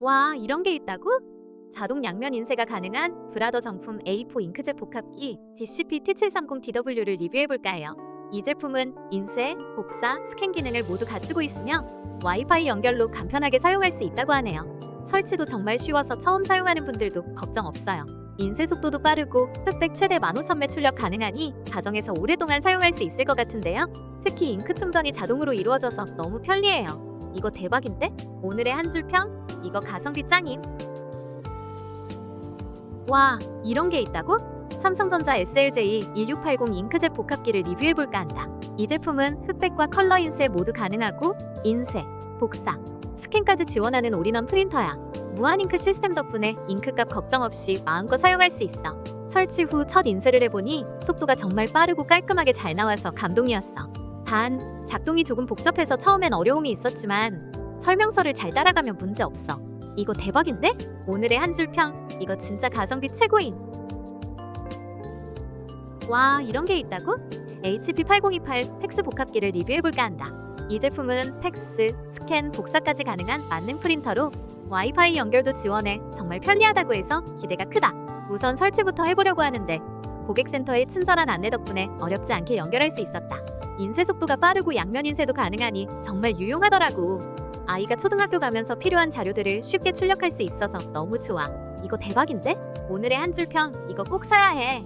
와, 이런 게 있다고? 자동 양면 인쇄가 가능한 브라더 정품 A4 잉크젯 복합기 DCP-T730DW를 리뷰해볼까 해요. 이 제품은 인쇄, 복사, 스캔 기능을 모두 갖추고 있으며 와이파이 연결로 간편하게 사용할 수 있다고 하네요. 설치도 정말 쉬워서 처음 사용하는 분들도 걱정 없어요. 인쇄 속도도 빠르고 흑백 최대 15,000매 출력 가능하니 가정에서 오랫동안 사용할 수 있을 것 같은데요. 특히 잉크 충전이 자동으로 이루어져서 너무 편리해요. 이거 대박인데? 오늘의 한 줄 평? 이거 가성비 짱임. 와, 이런 게 있다고? 삼성전자 SLJ 1680 잉크젯 복합기를 리뷰해볼까 한다. 이 제품은 흑백과 컬러 인쇄 모두 가능하고 인쇄, 복사, 스캔까지 지원하는 올인원 프린터야. 무한 잉크 시스템 덕분에 잉크값 걱정 없이 마음껏 사용할 수 있어. 설치 후 첫 인쇄를 해보니 속도가 정말 빠르고 깔끔하게 잘 나와서 감동이었어. 단, 작동이 조금 복잡해서 처음엔 어려움이 있었지만 설명서를 잘 따라가면 문제 없어. 이거 대박인데? 오늘의 한 줄 평. 이거 진짜 가성비 최고임. 와, 이런 게 있다고? HP 8028 팩스 복합기를 리뷰해볼까 한다. 이 제품은 팩스, 스캔, 복사까지 가능한 만능 프린터로 와이파이 연결도 지원해 정말 편리하다고 해서 기대가 크다. 우선 설치부터 해보려고 하는데 고객센터의 친절한 안내 덕분에 어렵지 않게 연결할 수 있었다. 인쇄 속도가 빠르고 양면 인쇄도 가능하니 정말 유용하더라고. 아이가 초등학교 가면서 필요한 자료들을 쉽게 출력할 수 있어서 너무 좋아. 이거 대박인데? 오늘의 한 줄 평 이거 꼭 사야 해.